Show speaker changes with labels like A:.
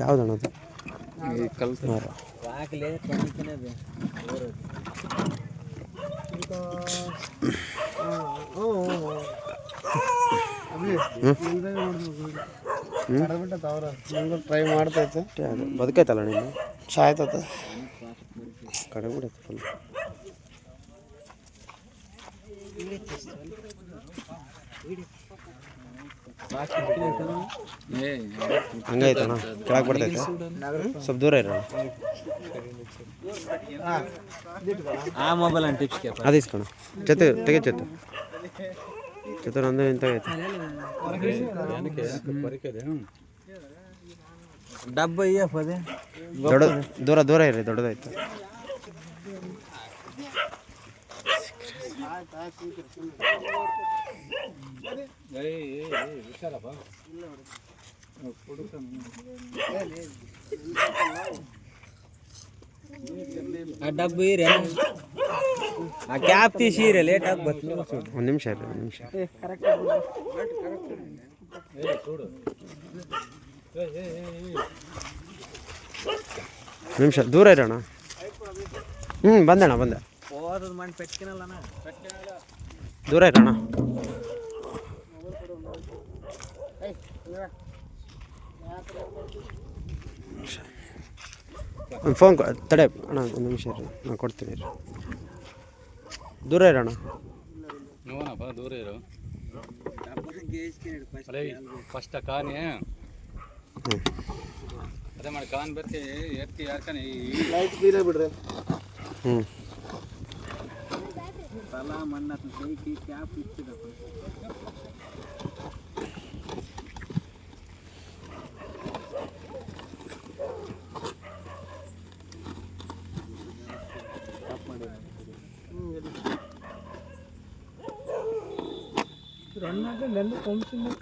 A: ಯಾವ್ದಣ್ಣ ಅದು?
B: ಟ್ರೈ ಮಾಡ್ತೈತೆ
A: ಬದುಕೈತಲ್ಲ ನೀನು
B: ಸಾಯ್ತೈತೆ
A: ಕಡೆ ಫುಲ್ ಹಂಗೈತಣ್ಣ ಕೆಳಗೆ ಬರ್ತೈತೆ? ಸ್ವಲ್ಪ ದೂರ ಇರೋಣ.
C: ಆ ಮೊಬೈಲ್ ಟಿಪ್ಸ್ ಕೇಪ
A: ಅದು ಇಸ್ಕೊಣ ಜೊತೆ ತೆಗೆ ಜೊತೆ ಜೊತೆ ನಂದು ನಿಂತಾಗೈತೆ
C: ಡಬ್ಬ
A: ದೊಡ್ಡ ದೂರ ದೂರ ಇರ್ರಿ ದೊಡ್ಡದಾಯ್ತು.
C: ಆ ಡಬ್ಬ ಇರಿ ಆ ಕ್ಯಾಪ್ ತೀಸಿರಿ ಲೇಟ್ ಆಗಿ ಬರ್ತೀನಿ
A: ಒಂದು ನಿಮಿಷ ಇರಿ ಒಂದು ನಿಮಿಷ ನಿಮಿಷ ದೂರ ಇರೋಣ ಹ್ಞೂ ಬಂದಣ್ಣ ಬಂದೆ
C: ಮಣ್ಣು ಪೆಟ್ಕಿನಲ್ಲಣ್ಣ
A: ದೂರ ಇರೋಣ ಒಂದು ಫೋನ್ ತಡೆ ಅಣ್ಣ ಒಂದು ನಿಮಿಷ ಇರಿ. ನಾನು ಕೊಡ್ತೀನಿ ಇರಿ. ದೂರ ಇರೋಣ
D: ನೋನಪ್ಪ ದೂರ ಇರು. ಫಸ್ಟ ಫಸ್ಟ್ ಕಾನಿ
A: ಹ್ಞೂ
D: ಅದೇ ಮಾಡಿ ಕಾನ್ ಬರ್ತಿ ಎತ್ತಿ ಯಾರ್ಕನಿ
B: ಲೈಟ್ ಬೀರೇ ಬಿಡ್ರಿ
A: ಹ್ಞೂ
C: त्याला म्हणणार नाही की त्या
B: पिक्चर రన్నాక నెల్లు పంపించింది